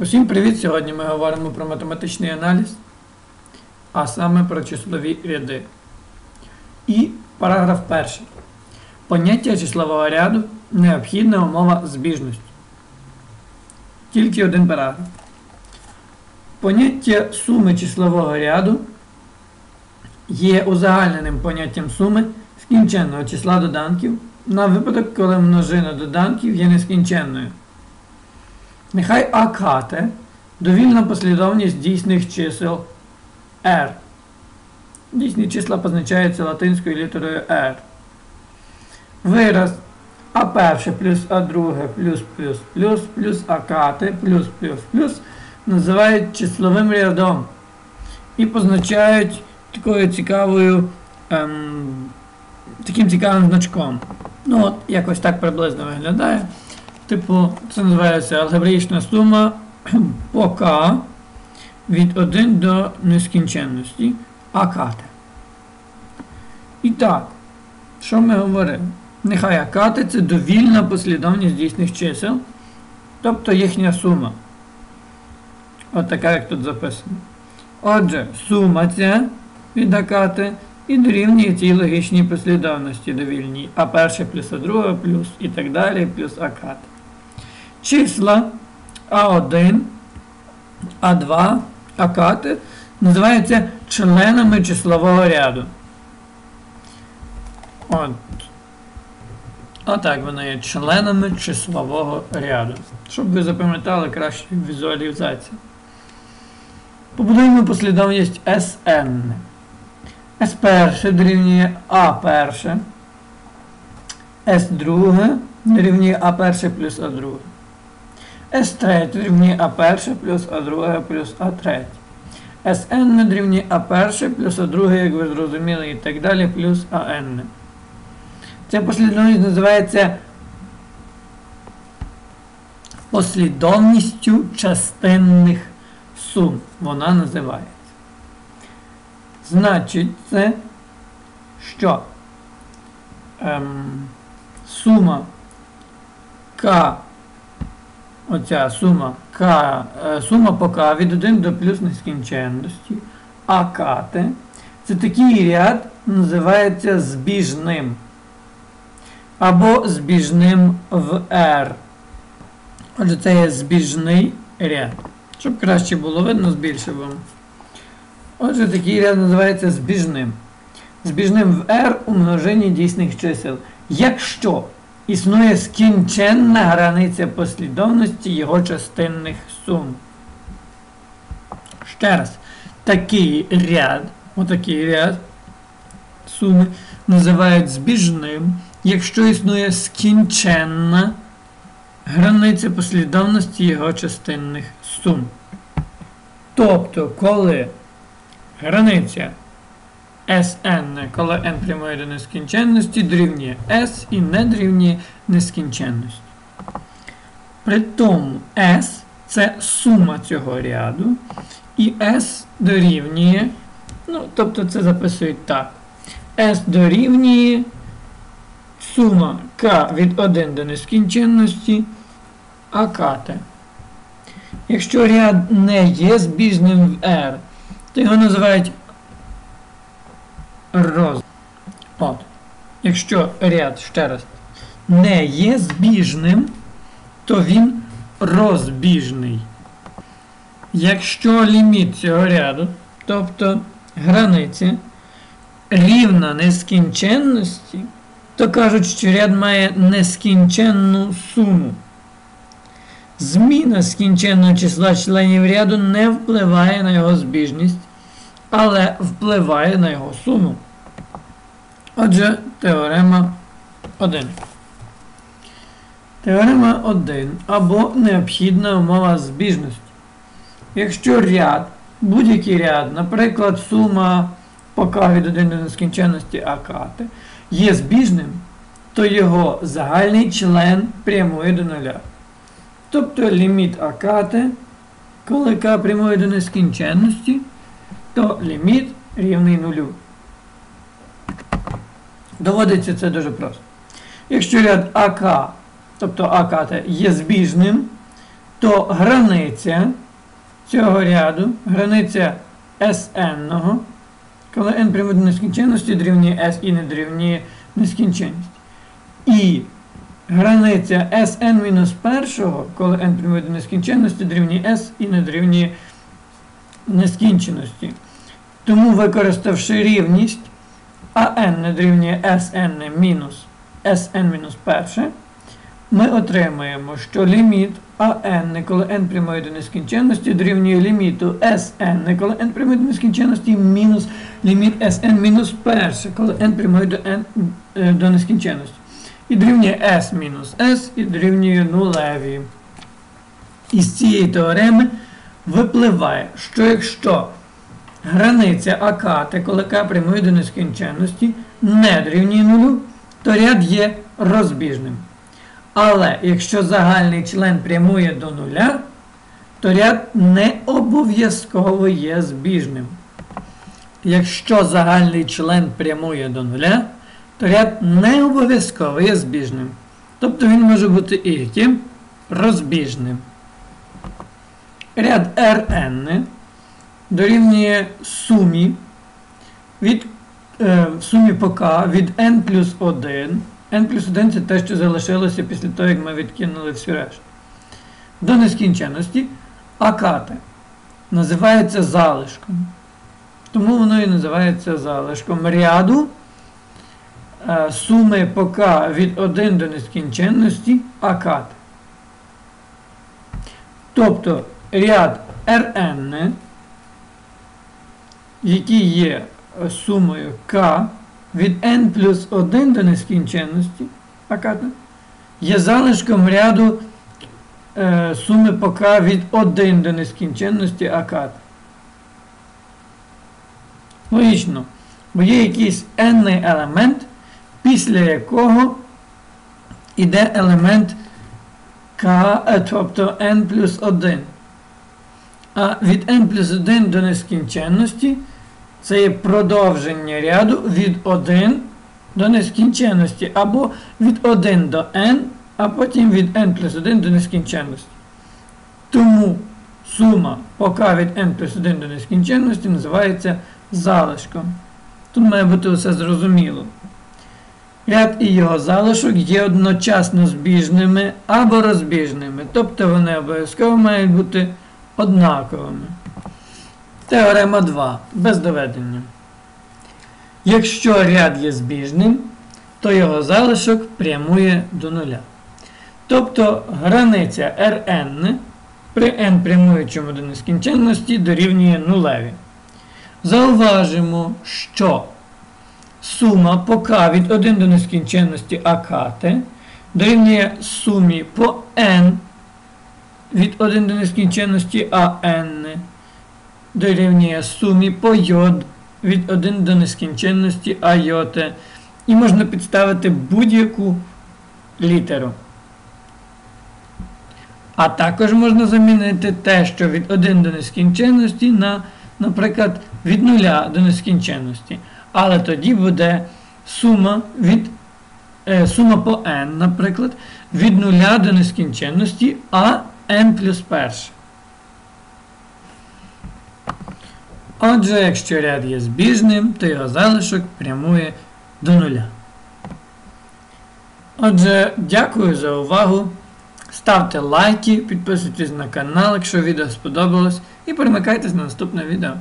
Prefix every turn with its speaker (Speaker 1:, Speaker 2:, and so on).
Speaker 1: Усім привіт! Сьогодні ми говоримо про математичний аналіз, а саме про числові ряди. І параграф перший. Поняття числового ряду необхідна умова збіжності. Тільки один параграф. Поняття суми числового ряду є узагальненим поняттям суми скінченного числа доданків на випадок, коли множина доданків є нескінченною. Нехай АКТ довільна послідовність дійсних чисел R. Дійсні числа позначаються латинською літерою R. Вираз А1 плюс А2 плюс плюс плюс плюс АКТ плюс плюс плюс називають числовим рядом і позначають такою цікавою, ем, таким цікавим значком. Ну, от, якось так приблизно виглядає. Типу, це називається алгебраїчна сума по К від 1 до нескінченності АКТ. І так, що ми говоримо? Нехай АКТ це довільна послідовність дійсних чисел, тобто їхня сума. От така, як тут записано. Отже, сума ця від АКТ і дорівнює цій логічній послідовності довільній. А перше плюс А2 плюс і так далі, плюс АКТ. Числа А1, А2, АКТ називаються членами числового ряду. От. Отак вони є членами числового ряду. Щоб ви запам'ятали краще візуалізацію. Побудуємо послідовність Sn. S1 дорівнює А1. S2 дорівнює А1 плюс А2. S3 дорівнює А1 плюс А2 плюс А3. Sn дорівнює А1 плюс А2, як ви зрозуміли, і так далі, плюс АН. Ця послідовність називається послідовністю частинних сум. Вона називається. Значить, це що ем, сума К, оця сума К, е, сума по К від 1 до плюс нескінченності, а КТ, це такий ряд називається збіжним. Або збіжним в R. Отже, це є збіжний ряд. Щоб краще було видно, збільшив. Отже, такий ряд називається збіжним. Збіжним в R у множині дійсних чисел. Якщо існує скінченна границя послідовності його частинних сум. Ще раз, такий ряд, отакий ряд суми називають збіжним, якщо існує скінченна границя послідовності його частинних сум. Тобто, коли границя Sn, коли n прямує до нескінченності, дорівнює S і не дорівнює нескінченності. При тому S це сума цього ряду, і S дорівнює, ну, тобто це записують так. S дорівнює сума K від 1 до нескінченності АКТ. Якщо ряд не є збіжним в R, то його називають роз. От. Якщо ряд, ще раз, не є збіжним, то він розбіжний. Якщо ліміт цього ряду, тобто границя, рівна нескінченності, то кажуть, що ряд має нескінченну суму. Зміна скінченного числа членів ряду не впливає на його збіжність, але впливає на його суму. Отже, теорема 1. Теорема 1 або необхідна умова збіжності. Якщо ряд, будь-який ряд, наприклад, сума по К від 1 до нескінченності АКТ, є збіжним, то його загальний член прямує до нуля. Тобто ліміт АКТ, коли К прямує до нескінченності, то ліміт рівний нулю. Доводиться це дуже просто. Якщо ряд АК, тобто АКТ, є збіжним, то границя цього ряду, границя Sn, коли n прямує до нескінченності, дорівнює S і не дорівнює нескінченності. І границя Sn мінус першого, коли n прямує до нескінченності, дорівнює S і не дорівнює нескінченості. Тому, використавши рівність AN не дорівнює Sn мінус Sn мінус перше, ми отримаємо, що ліміт AN, коли n прямує до нескінченності, дорівнює ліміту Sn, коли n прямує до нескінченності, мінус ліміт Sn мінус перше, коли n прямує до, n, е, до нескінченності. І дорівнює S мінус S і дорівнює нулеві. Із цієї теореми випливає, що якщо границя АК, коли К прямує до нескінченності, не дорівнює нулю, то ряд є розбіжним. Але якщо загальний член прямує до нуля, то ряд не обов'язково є збіжним. Якщо загальний член прямує до нуля, то ряд не обов'язково є збіжним. Тобто він може бути і яким розбіжним. Ряд Rn дорівнює сумі від е, сумі k від n плюс 1. n плюс 1 це те, що залишилося після того, як ми відкинули всю решту. До нескінченності, а ката називається залишком. Тому воно і називається залишком ряду е, суми k від 1 до нескінченності акат. Тобто ряд Rn який є е, сумою k від n плюс 1 до нескінченності, аката, є залишком ряду е, суми по k від 1 до нескінченності аката. Логічно, бо є якийсь n елемент, після якого йде елемент k, е, тобто n плюс 1. А від n плюс 1 до нескінченності це є продовження ряду від 1 до нескінченності, або від 1 до n, а потім від n плюс 1 до нескінченності. Тому сума пока від n плюс 1 до нескінченності називається залишком. Тут має бути все зрозуміло. Ряд і його залишок є одночасно збіжними або розбіжними, тобто вони обов'язково мають бути однаковими. Теорема 2. Без доведення. Якщо ряд є збіжним, то його залишок прямує до нуля. Тобто границя Rn при n прямуючому до нескінченності дорівнює нулеві. Зауважимо, що сума по k від 1 до нескінченності АКТ дорівнює сумі по n від 1 до нескінченності АН дорівнює сумі по йод від 1 до нескінченності айоти. І можна підставити будь-яку літеру. А також можна замінити те, що від 1 до нескінченності на, наприклад, від 0 до нескінченності. Але тоді буде сума від е, сума по n, наприклад, від 0 до нескінченності, а n плюс 1. Отже, якщо ряд є збіжним, то його залишок прямує до нуля. Отже, дякую за увагу. Ставте лайки, підписуйтесь на канал, якщо відео сподобалось, і перемикайтесь на наступне відео.